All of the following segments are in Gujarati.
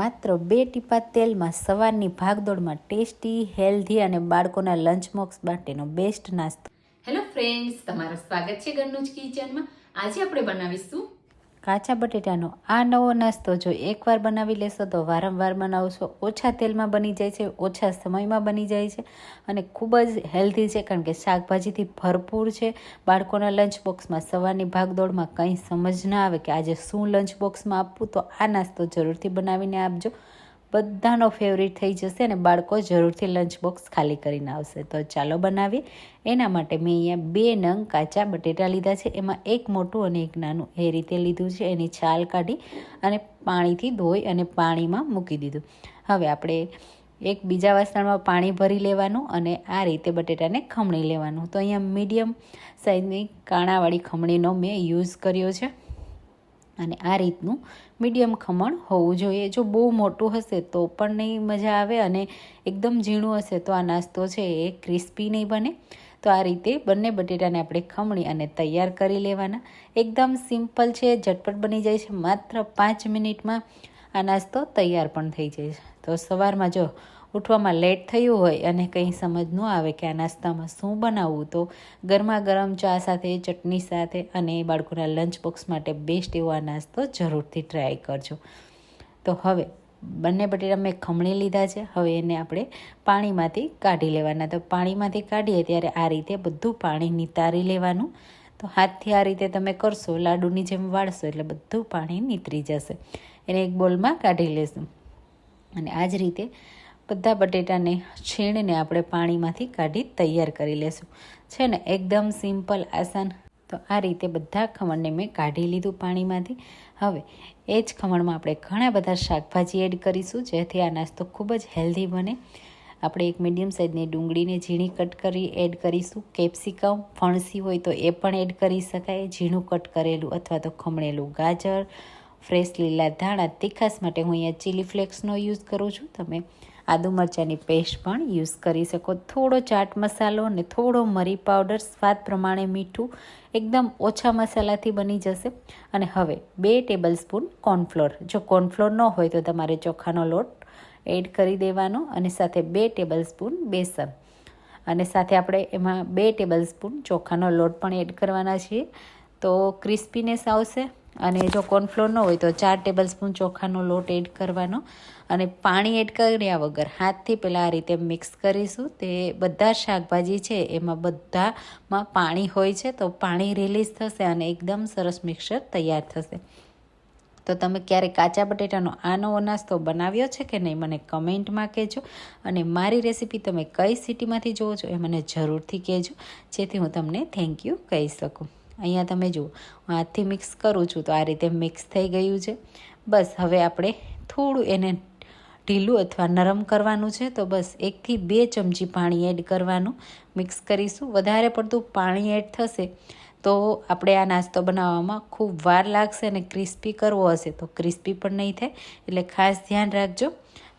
માત્ર બે ટીપા તેલમાં સવારની ભાગદોડમાં ટેસ્ટી, હેલ્ધી અને બાળકોના લંચ બોક્સ માટેનો બેસ્ટ નાસ્તો. હેલો ફ્રેન્ડ્સ તમારું સ્વાગત છે ઘરનું કિચનમાં. આજે આપણે બનાવીશું કાચા બટેટાનો આ નવો નાસ્તો જો એકવાર બનાવી લેશો તો વારંવાર બનાવશો. ઓછા તેલમાં બની જાય છે, ઓછા સમયમાં બની જાય છે અને ખૂબ જ હેલ્ધી છે કારણ કે શાકભાજીથી ભરપૂર છે. બાળકોના લંચ બોક્સમાં સવારની ભાગદોડમાં કંઈ સમજ ના આવે કે આજે શું લંચ બોક્સમાં આપવું તો આ નાસ્તો જરૂરથી બનાવીને આપજો. બધાનો ફેવરિટ થઈ જશે અને બાળકો જરૂરથી લંચ બોક્સ ખાલી કરીને આવશે. તો ચાલો બનાવીએ. એના માટે મેં અહીંયા બે નંગ કાચા બટેટા લીધા છે. એમાં એક મોટું અને એક નાનું. એ રીતે લીધું છે. એની છાલ કાઢી અને પાણીથી ધોઈ અને પાણીમાં મૂકી દીધું. હવે આપણે એક બીજા વાસણમાં પાણી ભરી લેવાનું અને આ રીતે બટેટાને ખમણી લેવાનું. તો અહીંયા મીડિયમ સાઇઝની કાણાવાળી ખમણીનો મેં યુઝ કર્યો છે. અને આ રીતનું મીડિયમ ખમણ હોવું જોઈએ. જો બહુ મોટું હશે તો પણ નહીં મજા આવે અને એકદમ ઝીણું હશે તો આ નાસ્તો છે એ ક્રિસ્પી નહીં બને. તો આ રીતે બંને બટેટાને આપણે ખમણી અને તૈયાર કરી લેવાના. એકદમ સિમ્પલ છે, ઝટપટ બની જાય છે. માત્ર પાંચ મિનિટમાં આ નાસ્તો તૈયાર પણ થઈ જાય છે. તો સવારમાં જો ઉઠવામાં લેટ થયું હોય અને કંઈ સમજ ન આવે કે આ નાસ્તામાં શું બનાવવું, તો ગરમા ગરમ ચા સાથે, ચટણી સાથે અને બાળકોના લંચ બોક્સ માટે બેસ્ટ એવો આ નાસ્તો જરૂરથી ટ્રાય કરજો. તો હવે, બંને બટેટા મેં ખમણી લીધા છે, હવે એને આપણે પાણીમાંથી કાઢી લેવાના. તો પાણીમાંથી કાઢીએ ત્યારે આ રીતે બધું પાણી નિતારી લેવાનું. તો હાથથી આ રીતે તમે કરશો, લાડુની જેમ વાળશો એટલે બધું પાણી નીતરી જશે. એને એક બોલમાં કાઢી લેશું. અને આ જ રીતે બધા બટેટાને છીણને આપણે પાણીમાંથી કાઢી તૈયાર કરી લેશું. છે ને, એકદમ સિમ્પલ, આસાન. તો આ રીતે બધા ખમણને મેં કાઢી લીધું પાણીમાંથી. હવે, એ જ ખમણમાં આપણે ઘણા બધા શાકભાજી એડ કરીશું, જેથી આ નાસ્તો ખૂબ જ હેલ્ધી બને. આપણે એક મીડિયમ સાઇઝની ડુંગળીને ઝીણી કટ કરી એડ કરીશું. કેપ્સિકમ, ફણસી હોય તો એ પણ એડ કરી શકાય. ઝીણું કટ કરેલું અથવા તો ખમણેલું ગાજર, ફ્રેશ લીલા ધાણા, તીખાસ માટે હું અહીંયા ચીલી ફ્લેક્સનો યુઝ કરું છું. તમે આદુ મરચાંની પેસ્ટ પણ યુઝ કરી શકો. થોડો ચાટ મસાલો અને થોડો મરી પાવડર, સ્વાદ પ્રમાણે મીઠું એકદમ ઓછા મસાલાથી બની જશે. અને હવે બે ટેબલ સ્પૂન કોર્નફ્લોર. જો કોર્નફ્લોર ન હોય તો તમારે ચોખાનો લોટ એડ કરી દેવાનો અને સાથે બે ટેબલ સ્પૂન બેસન. અને સાથે આપણે એમાં બે ટેબલ સ્પૂન ચોખાનો લોટ પણ એડ કરવાના છીએ. તો ક્રિસ્પીનેસ આવશે. અને જો કોર્નફ્લોર ન હોય તો ચાર ટેબલ સ્પૂન ચોખાનો લોટ એડ કરવાનો અને પાણી એડ કર્યા વગર હાથથી પહેલાં આ રીતે મિક્સ કરીશું. તે બધા શાકભાજી છે, એમાં બધામાં પાણી હોય છે, તો પાણી રિલીઝ થશે અને એકદમ સરસ મિક્સર તૈયાર થશે. તો તમે ક્યારે કાચા બટેટાનો આ નવો નાસ્તો બનાવ્યો છે કે નહીં, મને કમેન્ટમાં કહેજો. અને મારી રેસીપી તમે કઈ સિટીમાંથી જુઓ છો એ મને જરૂરથી કહેજો, જેથી હું તમને થેન્ક યુ કહી શકું. અહીંયા તમે જુઓ, હું હાથથી મિક્સ કરું છું તો આ રીતે મિક્સ થઈ ગયું છે. બસ, હવે આપણે થોડું એને ઢીલું અથવા નરમ કરવાનું છે તો બસ એકથી બે ચમચી પાણી એડ કરવાનું. મિક્સ કરીશું. વધારે પડતું પાણી એડ થશે તો આપણે આ નાસ્તો બનાવવામાં ખૂબ વાર લાગશે અને ક્રિસ્પી કરવો હશે તો ક્રિસ્પી પણ નહીં થાય. એટલે ખાસ ધ્યાન રાખજો.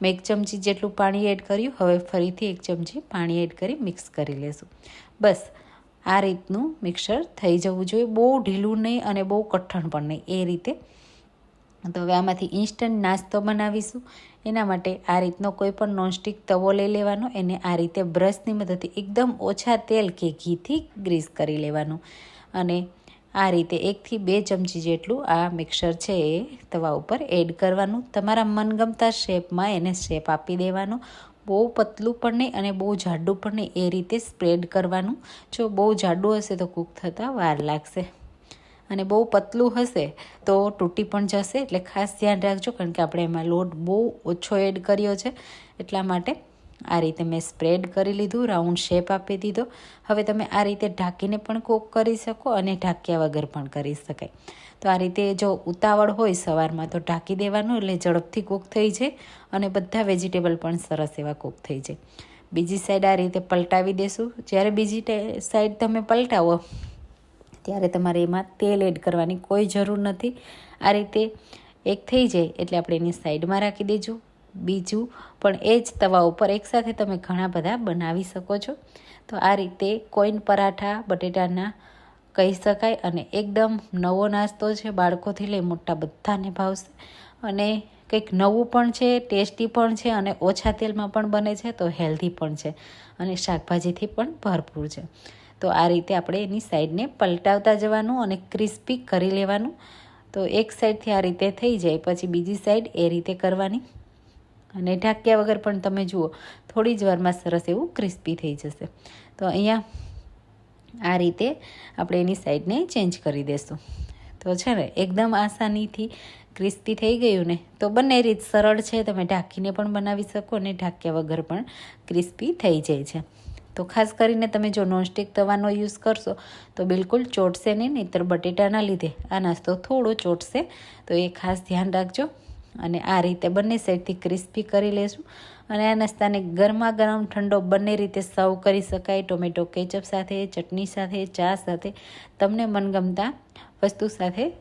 મેં એક ચમચી જેટલું પાણી એડ કર્યું. હવે ફરીથી એક ચમચી પાણી એડ કરી મિક્સ કરી લેશું. બસ આ રીતનું મિક્સર થઈ જવું જોઈએ. બહુ ઢીલું નહીં અને બહુ કઠણ પણ નહીં એ રીતે. તો હવે આમાંથી ઇન્સ્ટન્ટ નાસ્તો બનાવીશું. એના માટે આ રીતનો કોઈ પણ નોનસ્ટિક તવો લઈ લેવાનો. એને આ રીતે બ્રશની મદદથી એકદમ ઓછા તેલ કે ઘીથી ગ્રીસ કરી લેવાનું. અને આ રીતે એકથી બે ચમચી જેટલું આ મિક્સર છે એ તવા ઉપર એડ કરવાનું. તમારા મનગમતા શેપમાં એને શેપ આપી દેવાનો. બહુ પતલું પણ નહીં અને બહુ જાડું પણ નહીં, એ રીતે સ્પ્રેડ કરવાનું. જો બહુ જાડું હશે તો કૂક થતાં વાર લાગશે. અને બહુ પતલું હશે તો તૂટી પણ જશે, એટલે ખાસ ધ્યાન રાખજો, કારણ કે આપણે એમાં લોટ બહુ ઓછો એડ કર્યો છે એટલા માટે આ રીતે મેં સ્પ્રેડ કરી લીધું રાઉન્ડ શેપ આપી દીધો. હવે તમે આ રીતે ઢાંકીને પણ કૂક કરી શકો અને ઢાંક્યા વગર પણ કરી શકાય. તો આ રીતે જો ઉતાવળ હોય સવારમાં, તો ઢાંકી દેવાનું એટલે ઝડપથી કૂક થઈ જાય અને બધા વેજીટેબલ પણ સરસ એવા કૂક થઈ જાય. બીજી સાઈડ આ રીતે પલટાવી દેશું. જ્યારે બીજી સાઈડ તમે પલટાવો, ત્યારે તમારે એમાં તેલ એડ કરવાની કોઈ જરૂર નથી. આ રીતે એક થઈ જાય એટલે આપણે એની સાઈડમાં રાખી દેજો. બીજું, પણ એ જ તવા ઉપર એકસાથે તમે ઘણા બધા બનાવી શકો છો. તો આ રીતે કોઈન પરાઠા, બટેટાના કહી શકાય, અને એકદમ નવો નાસ્તો છે, બાળકોથી લઈ મોટા બધાને ભાવશે. અને કંઈક નવું પણ છે, ટેસ્ટી પણ છે, અને ઓછા તેલમાં પણ બને છે, તો હેલ્ધી પણ છે, અને શાકભાજીથી પણ ભરપૂર છે. તો આ રીતે આપણે એની સાઈડને પલટાવતા જવાનું અને ક્રિસ્પી કરી લેવાનું. તો એક સાઈડથી આ રીતે થઈ જાય, પછી બીજી સાઈડ એ રીતે કરવાની. અને ઢાંક્યા વગર પણ તમે જુઓ, થોડી જ વારમાં સરસ એવું ક્રિસ્પી થઈ જશે. તો અહીંયા આ રીતે આપણે એની સાઈડને ચેન્જ કરી દઈશું તો છે ને, એકદમ આસાનીથી ક્રિસ્પી થઈ ગયું ને, તો બંને રીત સરળ છે, તમે ઢાંકીને પણ બનાવી શકો અને ઢાંક્યા વગર પણ ક્રિસ્પી થઈ જાય છે. તો ખાસ કરીને તમે જો નોનસ્ટિક તવાનો યુઝ કરશો, તો બિલકુલ ચોટશે નહીં, નહીંતર બટેટાના લીધે. આ નાસ્તો થોડો ચોટશે, તો એ ખાસ ધ્યાન રાખજો. અને આ રીતે બંને સાઈડથી ક્રિસ્પી કરી લેશું. અને આ નાસ્તાને ગરમા ગરમ ઠંડો બંને રીતે સર્વ કરી શકાય. ટોમેટો કેચઅપ સાથે, ચટણી સાથે, ચા સાથે, તમને મનગમતા વસ્તુ સાથે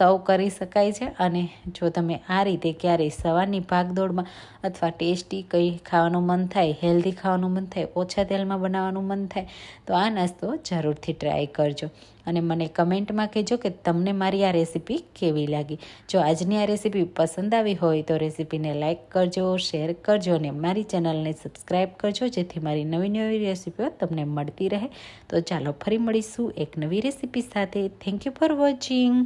સર્વ કરી શકાય છે અને જો તમે આ રીતે ક્યારેય સવારની ભાગદોડમાં અથવા ટેસ્ટી કંઈ ખાવાનું મન થાય, હેલ્ધી ખાવાનું મન થાય, ઓછા તેલમાં બનાવવાનું મન થાય, તો આ નાસ્તો જરૂરથી ટ્રાય કરજો. અને મને કમેન્ટમાં કહેજો કે તમને મારી આ રેસીપી કેવી લાગી. જો આજની આ રેસીપી પસંદ આવી હોય તો રેસીપીને લાઇક કરજો, શેર કરજો અને મારી ચેનલને સબસ્ક્રાઈબ કરજો, જેથી મારી નવી નવી રેસીપીઓ તમને મળતી રહે. તો ચાલો ફરી મળીશું એક નવી રેસીપી સાથે. Thank you for watching